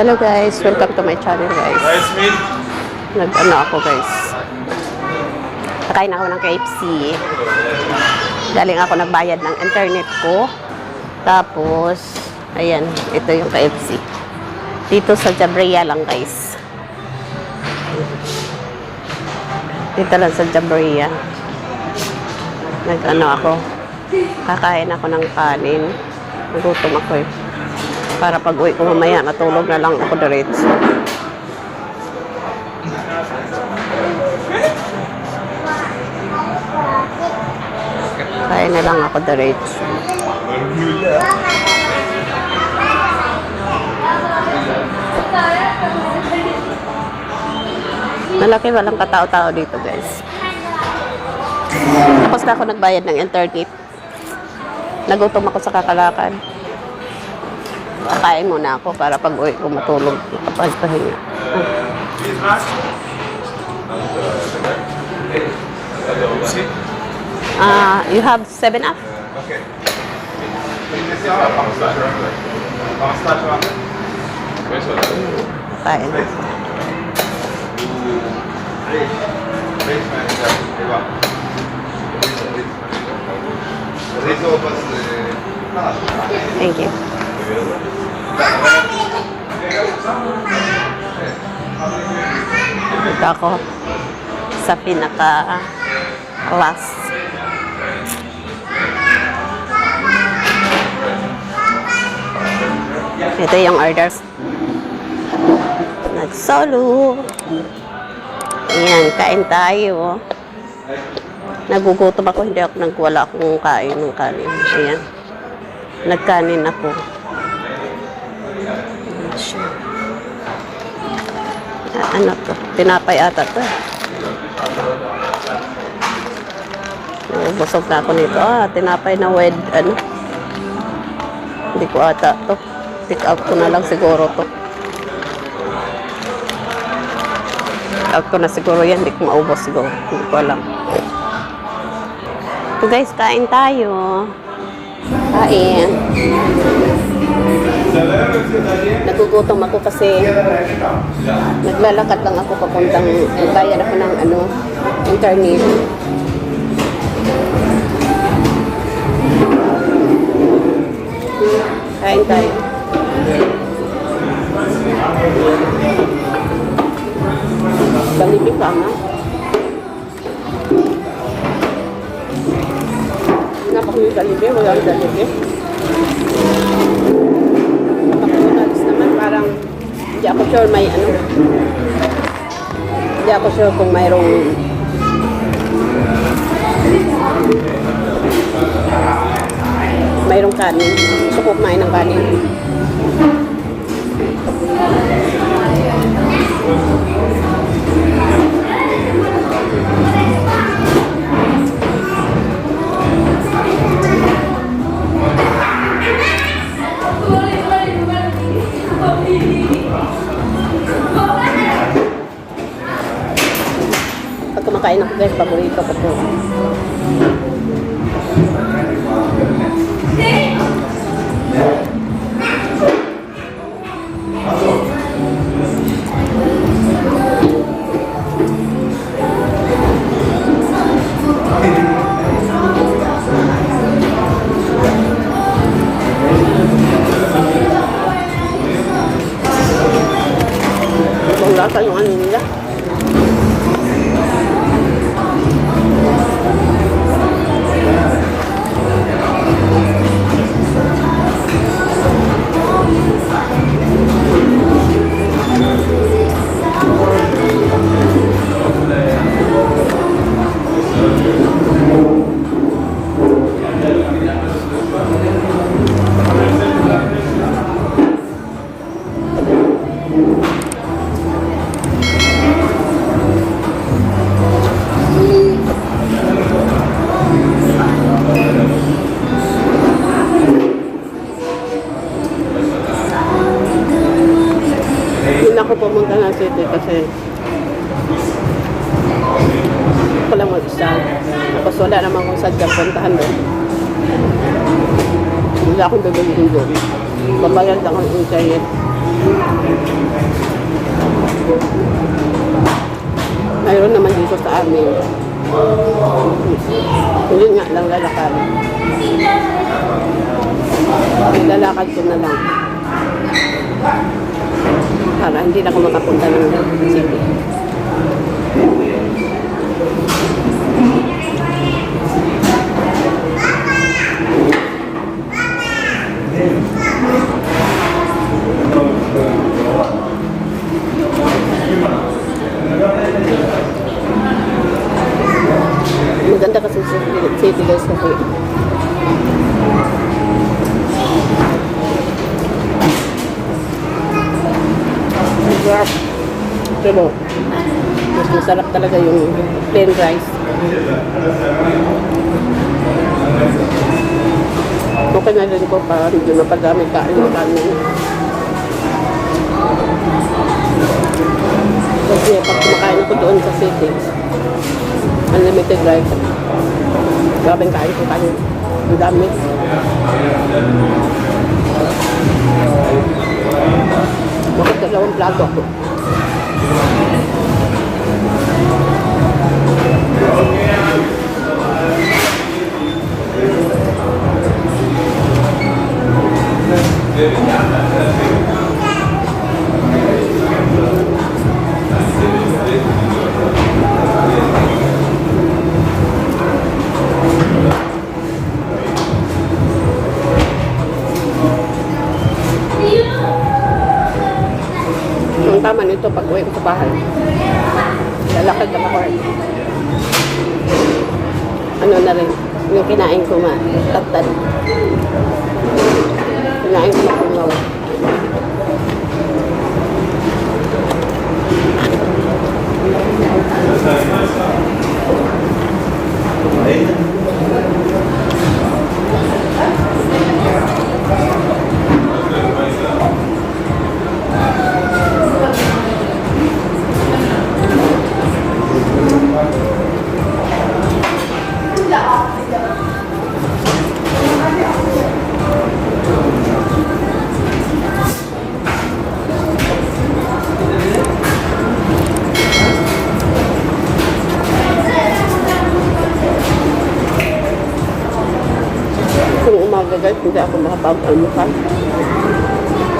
Hello guys, welcome to my channel guys. Meal. Nag-ano ako guys. Nakain ako ng KFC. Galing ako nagbayad ng internet ko. Tapos, ayan, ito yung KFC. Dito sa Jabrea lang guys. Dito lang sa Jabrea. Nag-ano ako. Kakain ako ng kanin. Nagutom ako eh. Para pag uwi ko mamaya, natulog na lang ako diretso. Kaya na lang ako diretso. Malaki walang katao-tao dito guys. Tapos na ako nagbayad ng internet. Nagutom ako sa kakalakan. Kakain muna ako para pag uwi ko matulog. Kapagpahinga. Ah, you have 7 up? Okay. Kain. Thank you. Dito ako sa pinaka last. Ito yung orders. Nagsolo. Ayan, kain tayo. Nagugutom ako, hindi ako nagwala akong kain ng kanin. Ayan. Nagkanin ako. Ayan siya. Ano to? Tinapay ata to. Busog na ako nito. Ah, tinapay na wed, ano? Hindi ko ata to. Pick out ko na lang siguro to. Pick out ko na siguro yan. Hindi ko maubos siguro. Hindi ko alam. So guys, kain tayo. Kain. Nagugutom ako kasi naglalakad lang ako papuntang bayad ako ng ano, internet. Kain tayo. Sure may ano. Hindi ako sure kung mayroong mayroong kanin. Gusto ko kumain ng kanin. Pag kumakain ako guys, paborito ko po. Kung lasa yung ano nila. Mag-isa. Tapos wala naman kung sadyang puntahan doon. Wala akong bibili doon. Babayad ako ng internet. Mayroon naman dito sa amin. Hindi nga lang lalakad. Lalakad ko na lang. Para hindi na ako makapunta ng city. Maganda kasi sa city guys kasi Masarap. Pero, mas masarap talaga yung plain rice. Okay na rin ko para hindi mapadami kain ng kanin. Kasi pag kumakain ako doon sa city, unlimited rice. Grabing kain ko kanin. Ang dami. Bakit dalawang plato ako? Ang Lại ako makapag-almusal.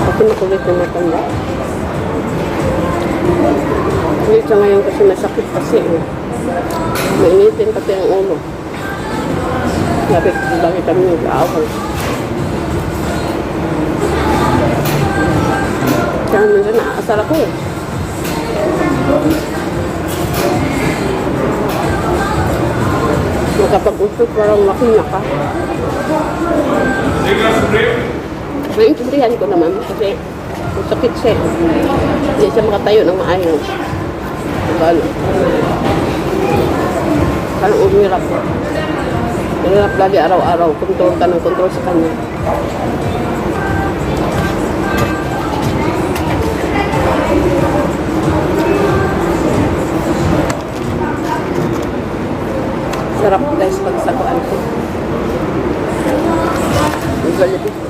Kasi makulit yung matanda. Kulit siya ngayon kasi masakit kasi. Eh. Mainitin kasi ang ulo. Sabi, bakit kami nag-aaway? Kaya minsan naaasar ako eh. Makapag-usap parang makina ka. Naintindihan ko naman kasi sakit siya. Hindi siya makatayo ng maayos. Ano? Parang umirap. Umirap lagi araw-araw. Kontrol ka ng kontrol sa kanya. Sarap guys pag sakuan ko. Ang galit.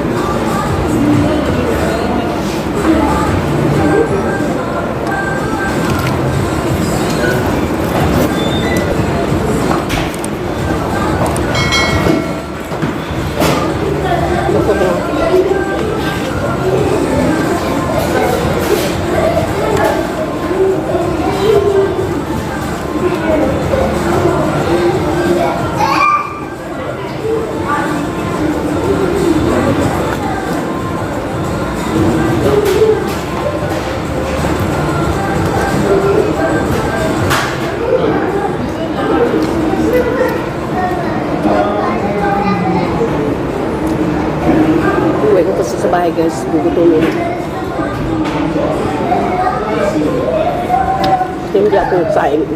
bahay guys, gugutumin. Hindi ako nagsaing.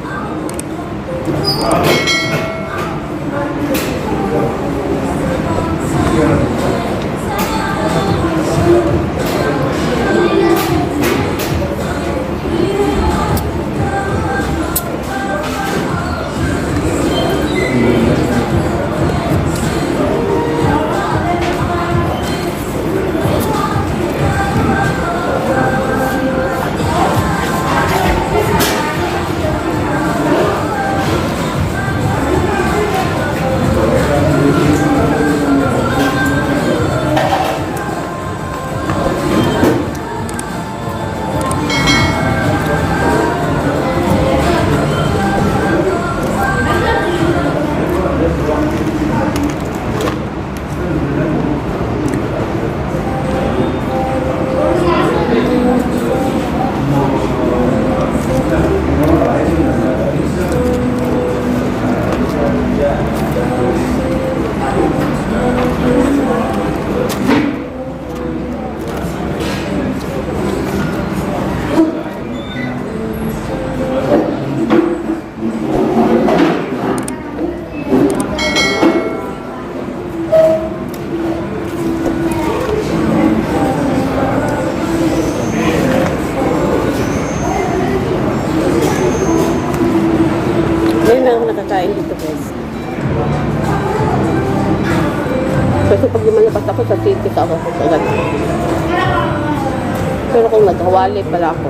Ako agad. Pero kung nagkawali pala ako,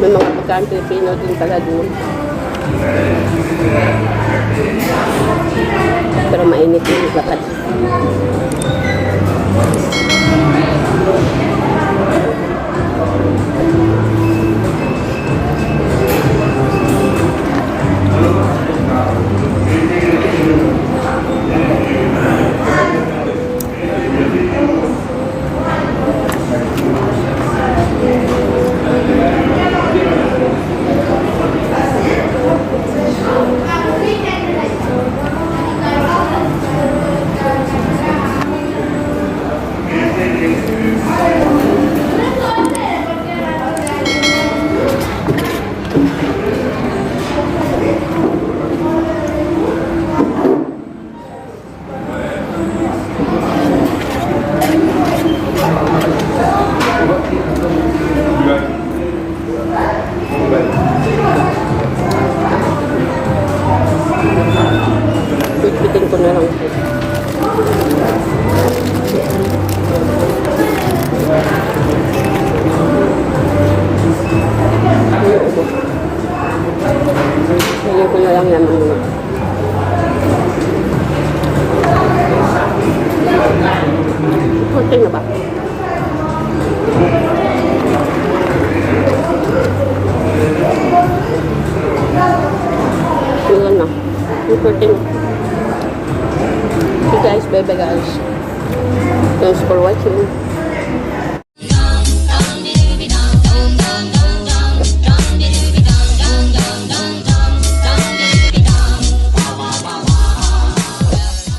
may mga pagkain Pilipino din pala doon. Pero mainit yung lakad.